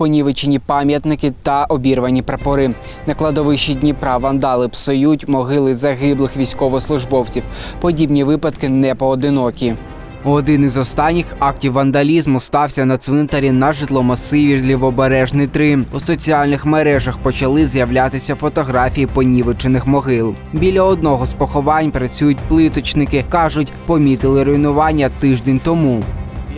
понівечені пам'ятники та обірвані прапори. На кладовищі Дніпра вандали псують могили загиблих військовослужбовців. Подібні випадки не поодинокі. Один із останніх актів вандалізму стався на цвинтарі на житломасиві Лівобережний 3. У соціальних мережах почали з'являтися фотографії понівечених могил. Біля одного з поховань працюють плиточники. кажуть, помітили руйнування тиждень тому.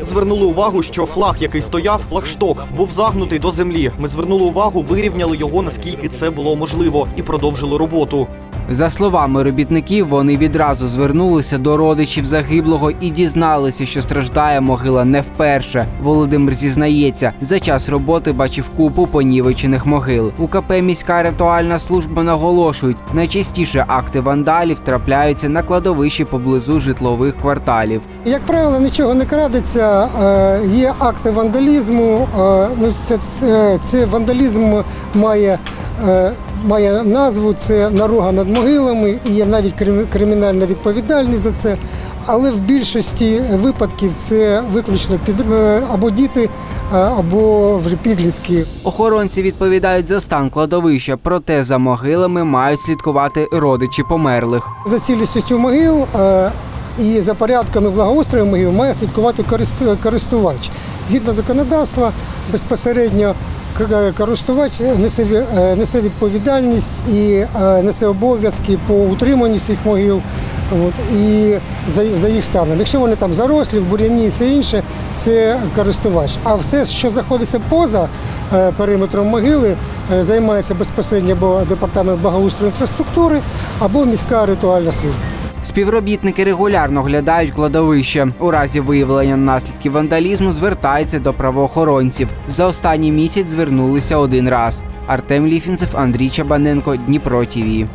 Звернули увагу, що флаг, який стояв, флагшток, був загнутий до землі. Ми звернули увагу, вирівняли його наскільки це було можливо, і продовжили роботу. За словами робітників, вони відразу звернулися до родичів загиблого і дізналися, що страждає могила не вперше. Володимир зізнається, за час роботи бачив купу понівечених могил. У КП міська ритуальна служба наголошують, найчастіше акти вандалів трапляються на кладовищі поблизу житлових кварталів. Як правило, нічого не крадеться. Е, Є акти вандалізму. е, Ну, це, це, це вандалізм має, е, має назву, це наруга над могилами, і є навіть кримінальна відповідальність за це. Але в більшості випадків це виключно під або діти, або вже підлітки. Охоронці відповідають за стан кладовища, проте за могилами мають слідкувати родичі померлих. За цілістю могил і за порядками благоустрою могил має слідкувати користувач. Згідно законодавства, безпосередньо користувач несе, е, несе відповідальність і е, несе обов'язки по утриманню цих могил. От, і за, за їх станом. Якщо вони там зарослі, в бур'яні і все інше, це користувач. А все, що знаходиться поза е, периметром могили, займається безпосередньо або департамент благоустрою інфраструктури, або міська ритуальна служба. Співробітники регулярно оглядають кладовище. У разі виявлення наслідків вандалізму звертаються до правоохоронців. За останній місяць звернулися один раз. Артем Ліфінцев, Андрій Чабаненко, Дніпро ТІВІ.